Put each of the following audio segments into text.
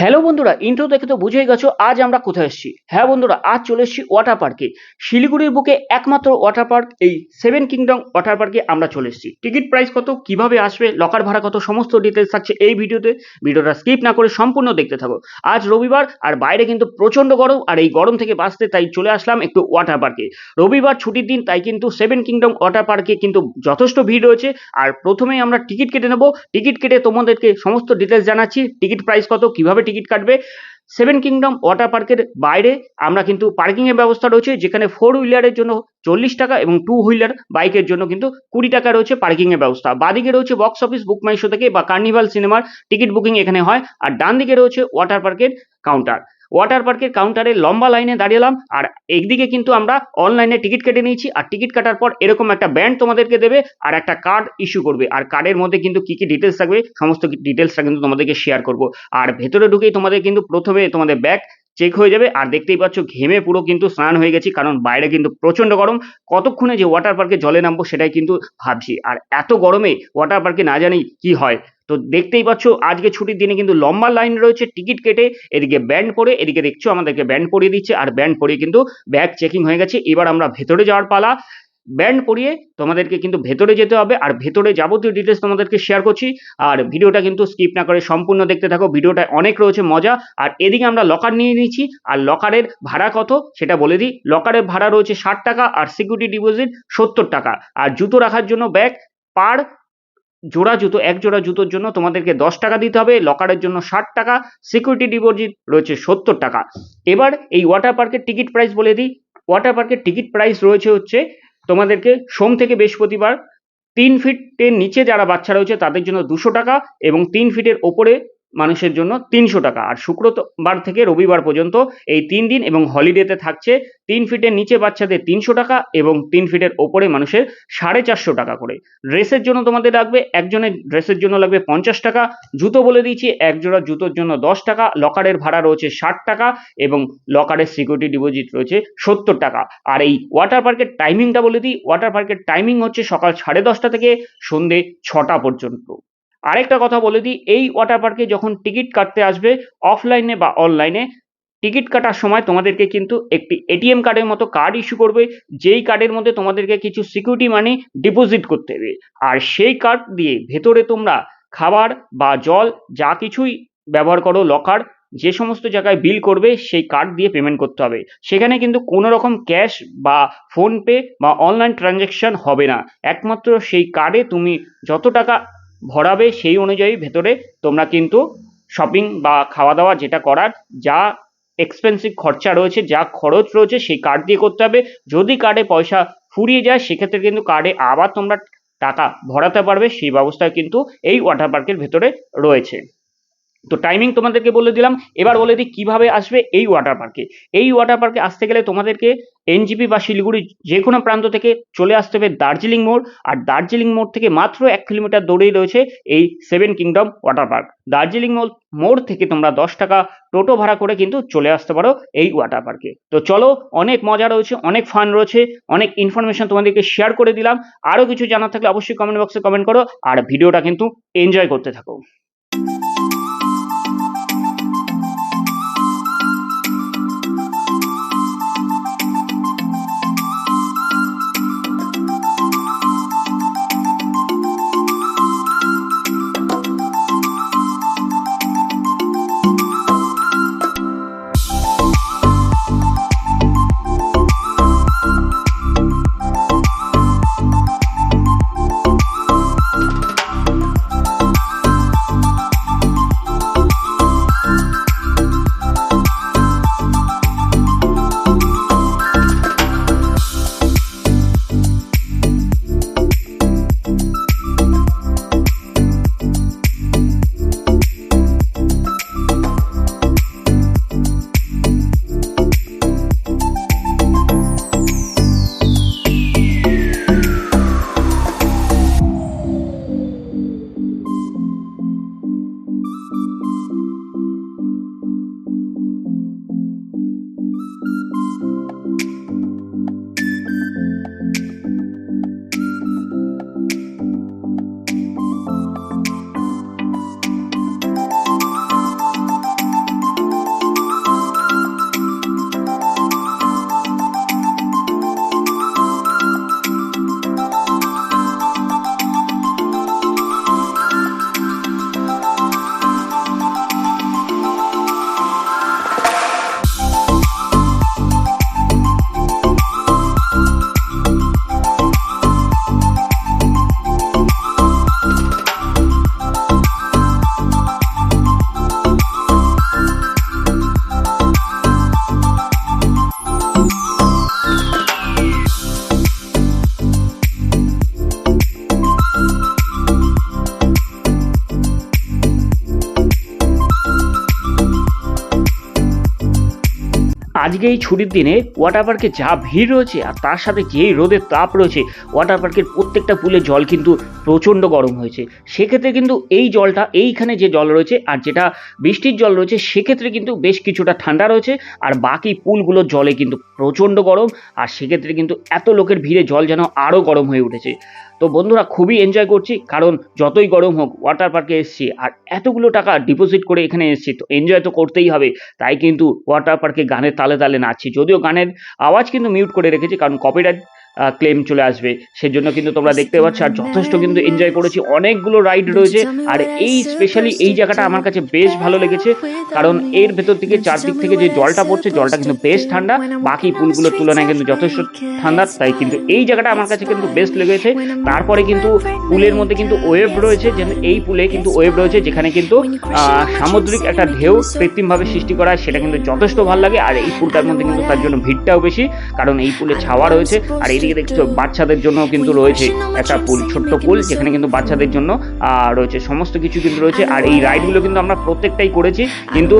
Hello বন্ধুরা intro দেখে তো বুঝেই গেছো, আজ আমরা কোথায় এসেছি? হ্যাঁ বন্ধুরা, আজ চলে এসেছি ওয়াটার পার্কে শিলিগুড়ির বুকে একমাত্র ওয়াটার পার্ক এই সেভেন কিংডম ওয়াটার পার্কে আমরা চলে এসেছি। টিকিট প্রাইস কত, কীভাবে আসবে লকার ভাড়া কত, সমস্ত ডিটেলস থাকছে এই ভিডিওতে। ভিডিওটা স্কিপ না করে সম্পূর্ণ দেখতে থাকো। আজ রবিবার, আর বাইরে কিন্তু প্রচণ্ড গরম, আর এই গরম থেকে বাঁচতে তাই চলে আসলাম একটু ওয়াটার পার্কে রবিবার ছুটির দিন, তাই কিন্তু সেভেন কিংডম ওয়াটার পার্কে কিন্তু যথেষ্ট ভিড় রয়েছে। আর প্রথমেই আমরা টিকিট কেটে নেব। টিকিট কেটে তোমাদেরকে সমস্ত ডিটেলস জানাচ্ছি। টিকিট প্রাইস কত, কীভাবে টিকিট কাটবে। সেভেন কিংডম ওয়াটার পার্কের বাইরে আমরা কিন্তু পার্কিংয়ের ব্যবস্থা রয়েছে, যেখানে ফোর হুইলারের জন্য চল্লিশ টাকা এবং টু হুইলার বাইকের জন্য কিন্তু কুড়ি টাকা রয়েছে পার্কিংয়ের ব্যবস্থা। বাদিকে রয়েছে বক্স অফিস বুক মাইশো থেকে বা কার্নিভাল সিনেমার টিকিট বুকিং এখানে হয়। আর ডান দিকে রয়েছে ওয়াটার পার্কের কাউন্টার ওয়াটার পার্কের কাউন্টারে লম্বা লাইনে দাঁড়িয়েলাম। আর একদিকে কিন্তু আমরা অনলাইনে টিকিট কেটে নিয়েছি। আর টিকিট কাটার পর এরকম একটা ব্যান্ড তোমাদেরকে দেবে আর একটা কার্ড ইস্যু করবে। আর কার্ডের মধ্যে কিন্তু কি কি ডিটেলস থাকবে, সমস্ত ডিটেলসটা কিন্তু তোমাদেরকে শেয়ার করব। আর ভেতরে ঢুকেই তোমাদের কিন্তু প্রথমে তোমাদের ব্যাগ চেক হয়ে যাবে। আর দেখতেই পাচ্ছ, ঘেমে পুরো কিন্তু স্নান হয়ে গেছি, কারণ বাইরে কিন্তু প্রচণ্ড গরম। কতক্ষণে যে ওয়াটার পার্কে জলে নামবো সেটাই কিন্তু ভাবছি। আর এত গরমে ওয়াটার পার্কে না জানি কি হয়। তো দেখতেই পাচ্ছ, আজকে ছুটির দিনে কিন্তু লম্বা লাইন রয়েছে, টিকিট কেটে এদিকে ব্যান্ড পরে এদিকে দেখছ আমাদেরকে ব্যান্ড পরিয়ে দিচ্ছে, আর ব্যান্ড পরিয়ে কিন্তু ব্যাগ চেকিং হয়ে গেছে। এবার আমরা ভেতরে যাওয়ার পালা। ব্যান্ড পরিয়ে তোমাদেরকে কিন্তু ভেতরে যেতে হবে, আর ভেতরে যাবতীয় ডিটেলস তোমাদেরকে শেয়ার করছি। আর ভিডিওটা কিন্তু স্কিপ না করে সম্পূর্ণ দেখতে থাকো ভিডিওটা অনেক রয়েছে মজা। আর এদিকে আমরা লকার নিয়ে নিচ্ছি, আর লকারের ভাড়া কত সেটা বলে দিই। লকারের ভাড়া রয়েছে ষাট টাকা, আর সিকিউরিটি ডিপোজিট সত্তর টাকা। আর জুতো রাখার জন্য ব্যাগ পার জোড়া জুতো, এক জোড়া জুতোর জন্য তোমাদেরকে দশ টাকা দিতে হবে, লকারের জন্য ষাট টাকা সিকিউরিটি ডিপোজিট রয়েছে সত্তর টাকা। এবার এই ওয়াটার পার্কের টিকিট প্রাইস বলে দিই। ওয়াটার পার্কের টিকিট প্রাইস রয়েছে হচ্ছে তোমাদেরকে সোম থেকে বৃহস্পতিবার, তিন ফিটের নিচে যারা বাচ্চা রয়েছে তাদের জন্য দুশো টাকা এবং তিন ফিটের ওপরে মানুষের জন্য তিনশো টাকা। আর শুক্রবার থেকে রবিবার পর্যন্ত এই তিন দিন এবং হলিডেতে থাকছে তিন ফিটের নিচে বাচ্চাদের তিনশো টাকা এবং তিন ফিটের ওপরে মানুষের সাড়ে চারশো টাকা করে। ড্রেসের জন্য তোমাদের লাগবে একজনের ড্রেসের জন্য লাগবে পঞ্চাশ টাকা, জুতো বলে দিয়েছি এক জোড়া জুতোর জন্য দশ টাকা, লকারের ভাড়া রয়েছে ষাট টাকা এবং লকারের সিকিউরিটি ডিপোজিট রয়েছে সত্তর টাকা। আর এই ওয়াটার পার্কের টাইমিংটা বলে দিই ওয়াটার পার্কের টাইমিং হচ্ছে সকাল সাড়ে দশটা থেকে সন্ধে ছটা পর্যন্ত। আরেকটা কথা বলে দিই, এই ওয়াটার পার্কে যখন টিকিট কাটতে আসবে অফলাইনে বা অনলাইনে টিকিট কাটার সময় তোমাদেরকে কিন্তু একটি এটিএম কার্ডের মতো কার্ড ইস্যু করবে, যেই কার্ডের মধ্যে তোমাদেরকে কিছু সিকিউরিটি মানি ডিপোজিট করতে হবে। আর সেই কার্ড দিয়ে ভেতরে তোমরা খাবার বা জল যা কিছুই ব্যবহার করো লকার যে সমস্ত জায়গায় বিল করবে, সেই কার্ড দিয়ে পেমেন্ট করতে হবে। সেখানে কিন্তু কোনো রকম ক্যাশ বা ফোনপে বা অনলাইন ট্রানজ্যাকশন হবে না। একমাত্র সেই কার্ডে তুমি যত টাকা ভরাবে সেই অনুযায়ী ভেতরে তোমরা কিন্তু শপিং বা খাওয়া দাওয়া যেটা করার যা এক্সপেন্সিভ খরচা রয়েছে, যা খরচ রয়েছে সেই কার্ড দিয়ে করতে হবে। যদি কার্ডে পয়সা ফুরিয়ে যায়, সেক্ষেত্রে কিন্তু কার্ডে আবার তোমরা টাকা ভরাতে পারবে। সেই ব্যবস্থা কিন্তু এই ওয়াটার পার্কের ভেতরে রয়েছে। তো টাইমিং তোমাদেরকে বলে দিলাম। এবার বলে দিই কীভাবে আসবে এই ওয়াটার পার্কে এই ওয়াটার পার্কে আসতে গেলে তোমাদেরকে এনজিপি বা শিলিগুড়ি যে কোনো প্রান্ত থেকে চলে আসতে হবে দার্জিলিং মোড়। আর দার্জিলিং মোড় থেকে মাত্র এক কিলোমিটার দৌড়েই রয়েছে এই seven kingdom water park Darjeeling মোড় থেকে তোমরা দশ টাকা টোটো ভাড়া করে কিন্তু চলে আসতে পারো এই ওয়াটার পার্কে তো চলো, অনেক মজা রয়েছে, অনেক ফান রয়েছে, অনেক ইনফরমেশন তোমাদেরকে শেয়ার করে দিলাম। আরও কিছু জানার থাকলে অবশ্যই কমেন্ট বক্সে কমেন্ট করো। আর ভিডিওটা কিন্তু এনজয় করতে থাকো। আজকে এই ছুটির দিনে ওয়াটার পার্কে যা ভিড় রয়েছে আর তার সাথে যেই রোদের তাপ রয়েছে ওয়াটার পার্কের প্রত্যেকটা পুলের জল কিন্তু প্রচণ্ড গরম হয়েছে। সেক্ষেত্রে কিন্তু এই জলটা, এইখানে যে জল রয়েছে আর যেটা বৃষ্টির জল রয়েছে, সেক্ষেত্রে কিন্তু বেশ কিছুটা ঠান্ডা রয়েছে আর বাকি পুলগুলোর জলে কিন্তু প্রচণ্ড গরম আর সেক্ষেত্রে কিন্তু এত লোকের ভিড়ে জল যেন আরও গরম হয়ে উঠেছে। তো বন্ধুরা খুবই এনজয় করছি, কারণ যতই গরম হোক ওয়াটার পার্কে এসছি, আর এতগুলো টাকা ডিপোজিট করে এখানে এসছি, তো এনজয় তো করতেই হবে, তাই কিন্তু ওয়াটার পার্কে গানের তালে তালে নাচছি, যদিও গানের আওয়াজ কিন্তু মিউট করে রেখেছি, কারণ কপিরাইট ক্লেম চলে আসবে। সেজন্য কিন্তু তোমরা দেখতে পাচ্ছ, আর যথেষ্ট কিন্তু এনজয় করেছি। অনেকগুলো রাইড রয়েছে, আর এই স্পেশালি এই জায়গাটা আমার কাছে বেশ ভালো লেগেছে, কারণ এর ভেতর থেকে চারদিক থেকে যে জলটা পড়ছে, জলটা কিন্তু বেশ ঠান্ডা। বাকি পুলগুলোর তুলনায় কিন্তু যথেষ্ট ঠান্ডা, তাই কিন্তু এই জায়গাটা আমার কাছে কিন্তু বেস্ট লেগেছে। তারপরে কিন্তু পুলের মধ্যে কিন্তু ওয়েভ রয়েছে এই পুলে কিন্তু ওয়েভ রয়েছে, যেখানে কিন্তু সামুদ্রিক একটা ঢেউ কৃত্রিমভাবে সৃষ্টি করা হয়, সেটা কিন্তু যথেষ্ট ভালো লাগে। আর এই পুলটার মধ্যে কিন্তু তার জন্য ভিড়টাও বেশি, কারণ এই পুলে ছাওয়া রয়েছে। আর এইদিকে দেখছ, বাচ্চাদের জন্য কিন্তু রয়েছে একটা পুল, ছোট্ট পুল, যেখানে কিন্তু বাচ্চাদের জন্য রয়েছে সমস্ত কিছু কিন্তু রয়েছে। আর এই রাইডগুলো কিন্তু আমরা প্রত্যেকটাই করেছি, কিন্তু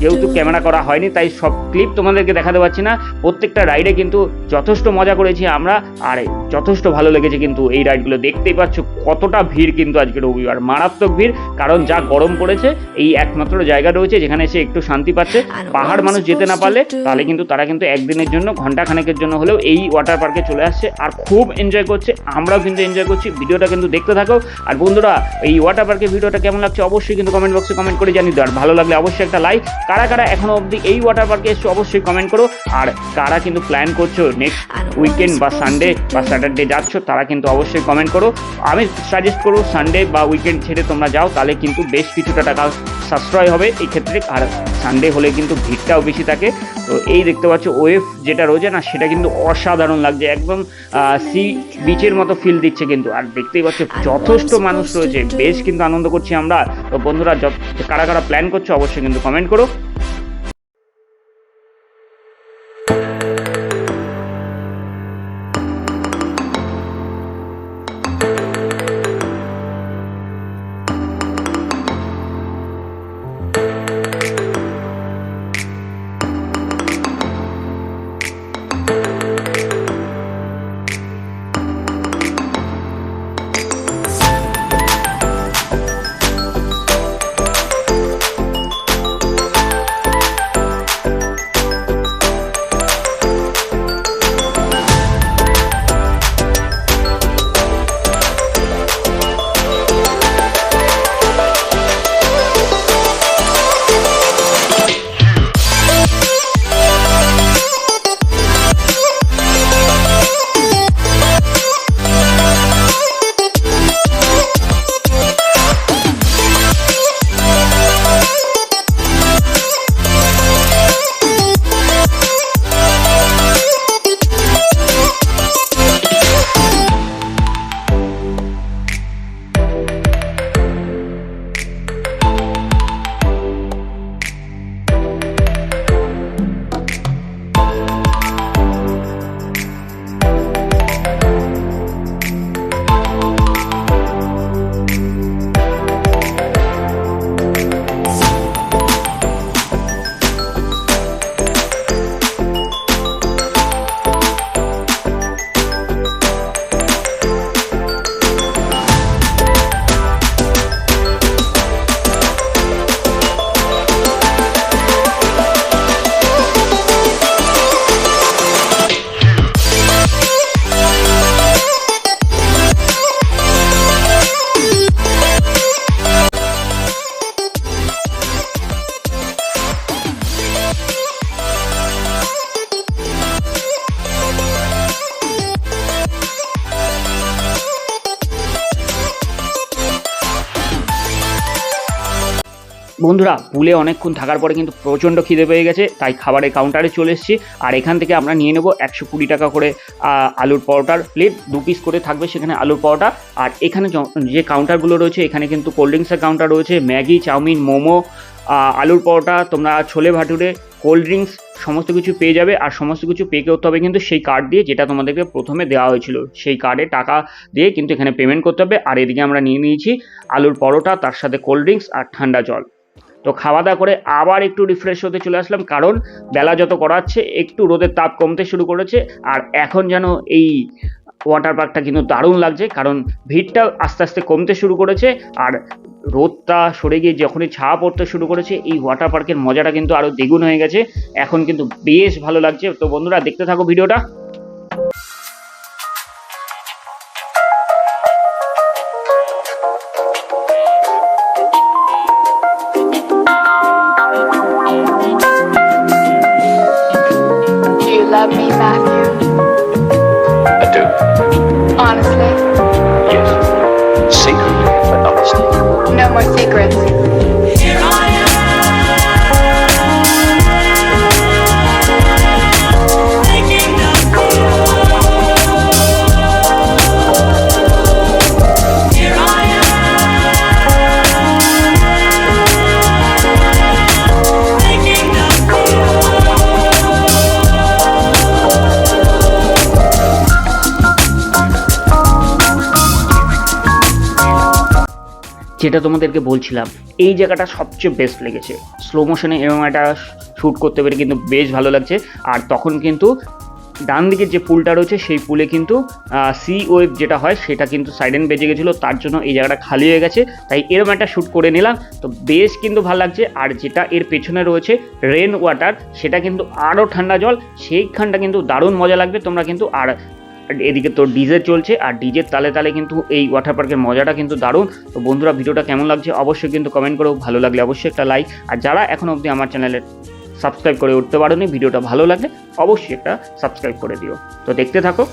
যেহেতু ক্যামেরা করা হয়নি, তাই সব ক্লিপ তোমাদেরকে দেখাতে পারছি না। প্রত্যেকটা রাইডে কিন্তু যথেষ্ট মজা করেছি আমরা, আর যথেষ্ট ভালো লেগেছে কিন্তু এই রাইডগুলো দেখতেই পাচ্ছ কতটা ভিড় কিন্তু আজকে রবিবার, মারাত্মক ভিড়, কারণ যা গরম পড়েছে, এই একমাত্র জায়গা রয়েছে যেখানে এসে একটু শান্তি পাচ্ছে। পাহাড় মানুষ যেতে না পারলে, তাহলে কিন্তু তারা কিন্তু একদিনের জন্য ঘণ্টা খানেকের জন্য হলেও এই ওয়াটার পার্কে চলে আসছে আর খুব এনজয় করছে আমরাও কিন্তু এনজয় করছি। ভিডিওটা কিন্তু দেখতে থাকো। আর বন্ধুরা এই ওয়াটার পার্কের ভিডিওটা কেমন লাগছে অবশ্যই কিন্তু কমেন্ট বক্সে কমেন্ট করে জানিয়ে দাও। আর ভালো লাগলে অবশ্যই একটা লাইক কারা কারা এখনও অবধি এই ওয়াটার পার্কে এসছো অবশ্যই কমেন্ট করো। আর কারা কিন্তু প্ল্যান করছ নেক্সট উইকেন্ড বা সানডে বা স্যাটারডে যাচ্ছ তারা কিন্তু অবশ্যই কমেন্ট করো। আমি সাজেস্ট করব সানডে বা উইকেন্ড ছেড়ে তোমরা যাও তাহলে কিন্তু বেশ কিছুটা টাকা সাশ্রয় হবে এই ক্ষেত্রে। আর সানডে হলে কিন্তু ভিড়টাও বেশি থাকে। তো এই দেখতে পাচ্ছ ওয়েভ যেটা রয়েছে না সেটা কিন্তু অসাধারণ লাগছে একদম সি বিচের মতো ফিল দিচ্ছে কিন্তু। আর দেখতেই পাচ্ছ যথেষ্ট মানুষ রয়েছে। বেশ কিন্তু আনন্দ করছি আমরা। তো বন্ধুরা যত কারা কারা প্ল্যান করছ অবশ্যই কিন্তু কমেন্ট করো। বন্ধুরা, পুলে অনেকক্ষণ থাকার পরে কিন্তু প্রচণ্ড খিদে পেয়ে গেছে, তাই খাবারের কাউন্টারে চলে এসেছি। আর এখান থেকে আমরা নিয়ে নেব একশো কুড়ি টাকা করে আলুর পরোটার প্লেট দু পিস করে থাকবে সেখানে আলুর পরোটা। আর এখানে যে কাউন্টারগুলো রয়েছে, এখানে কিন্তু কোল্ড ড্রিঙ্কসের কাউন্টার রয়েছে, ম্যাগি, চাউমিন, মোমো আলুর পরোটা, তোমরা ছোলে ভাটুরে কোল্ড ড্রিঙ্কস সমস্ত কিছু পেয়ে যাবে। আর সমস্ত কিছু পে করতে হবে কিন্তু সেই কার্ড দিয়ে, যেটা তোমাদেরকে প্রথমে দেওয়া হয়েছিল। সেই কার্ডে টাকা দিয়ে কিন্তু এখানে পেমেন্ট করতে হবে। আর এদিকে আমরা নিয়ে নিয়েছি আলুর পরোটা, তার সাথে কোল্ড ড্রিঙ্কস আর ঠান্ডা জল। তো খাওয়া দাওয়া করে আবার একটু রিফ্রেশ হতে চলে আসলাম। কারণ বেলা যত করাচ্ছে একটু রোদের তাপ কমতে শুরু করেছে। আর এখন যেন এই ওয়াটার পার্কটা কিন্তু দারুণ লাগছে, কারণ ভিড়টা আস্তে আস্তে কমতে শুরু করেছে। আর রোদটা সরে গিয়ে যখনই ছায়া পড়তে শুরু করেছে, এই ওয়াটার পার্কের মজাটা কিন্তু আরও দ্বিগুণ হয়ে গেছে। এখন কিন্তু বেশ ভালো লাগছে। তো বন্ধুরা, দেখতে থাকো ভিডিওটা। যেটা তোমাদেরকে বলছিলাম, এই জায়গাটা সবচেয়ে বেস্ট লেগেছে। স্লো মোশনে এরকম একটা শ্যুট করতে পেরে কিন্তু বেশ ভালো লাগছে। আর তখন কিন্তু ডান দিকে যে পুলটা রয়েছে, সেই পুলে কিন্তু সি ওয়েভ যেটা হয়, সেটা কিন্তু সাইডেন বেজে গেছিল। তার জন্য এই জায়গাটা খালি হয়ে গেছে। তাই এরকম একটা শ্যুট করে নিলাম। তো বেশ কিন্তু ভালো লাগছে। আর যেটা এর পেছনে রয়েছে রেন ওয়াটার সেটা কিন্তু আরও ঠান্ডা জল, সেইখানটা কিন্তু দারুণ মজা লাগবে। তোমরা কিন্তু আর এদিকে তো ডিজে চলছে, আর ডিজের তালে তালে কিন্তু এই ওয়াটার পার্কের মজাটা কিন্তু দারুণ। তো বন্ধুরা, ভিডিওটা কেমন লাগছে অবশ্যই কিন্তু কমেন্ট করো, ভালো লাগলে অবশ্যই একটা লাইক আর যারা এখন অবধি আমার চ্যানেলে সাবস্ক্রাইব করে উঠতে পারোনি, ভিডিওটা ভালো লাগলে অবশ্যই একটা সাবস্ক্রাইব করে দিও। তো দেখতে থাকো।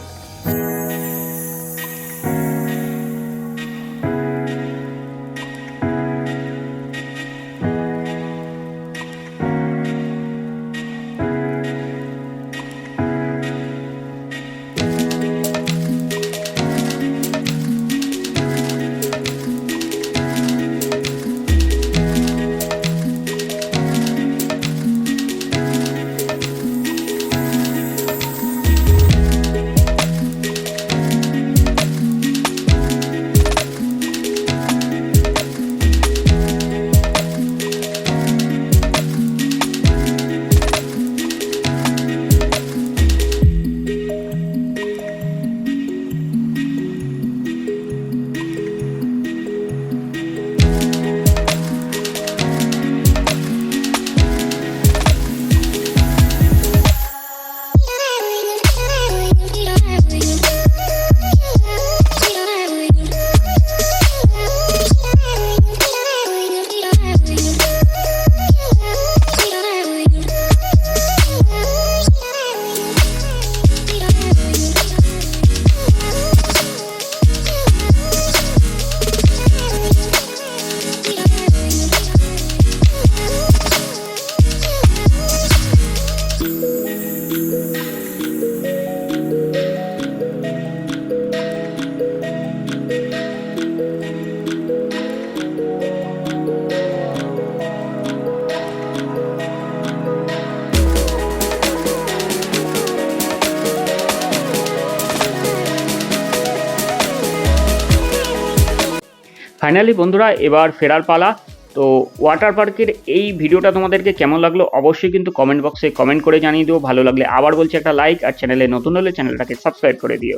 ফাইনালি বন্ধুরা, এবার ফেরার পালা। তো ওয়াটার পার্কের এই ভিডিওটা তোমাদেরকে কেমন লাগল অবশ্যই কিন্তু কমেন্ট বক্সে কমেন্ট করে জানিয়ে দিও। ভালো লাগলে আবার বলছি একটা লাইক আর চ্যানেলে নতুন হলে চ্যানেলটাকে সাবস্ক্রাইব করে দিও।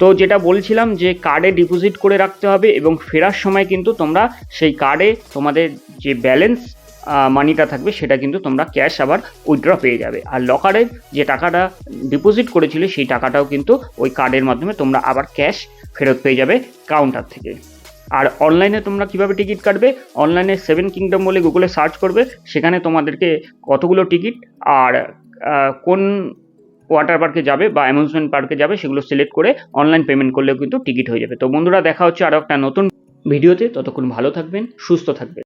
তো যেটা বলছিলাম যে কার্ডে ডিপোজিট করে রাখতে হবে এবং ফেরার সময় কিন্তু তোমরা সেই কার্ডে তোমাদের যে ব্যালেন্স মানিটা থাকবে সেটা কিন্তু তোমরা ক্যাশ আবার উইথড্র পেয়ে যাবে। আর লকারে যে টাকাটা ডিপোজিট করেছিলে সেই টাকাটাও কিন্তু ওই কার্ডের মাধ্যমে তোমরা আবার ক্যাশ ফেরত পেয়ে যাবে কাউন্টার থেকে। আর অনলাইনে তোমরা কীভাবে টিকিট কাটবে? অনলাইনে সেভেন কিংডম বলে গুগলে সার্চ করবে, সেখানে তোমাদেরকে কতগুলো টিকিট আর কোন ওয়াটার পার্কে যাবে বা অ্যামিউজমেন্ট পার্কে যাবে সেগুলো সিলেক্ট করে অনলাইন পেমেন্ট করলেও কিন্তু টিকিট হয়ে যাবে। তো বন্ধুরা, দেখা হচ্ছে আরও একটা নতুন ভিডিওতে। ততক্ষণ ভালো থাকবেন, সুস্থ থাকবেন।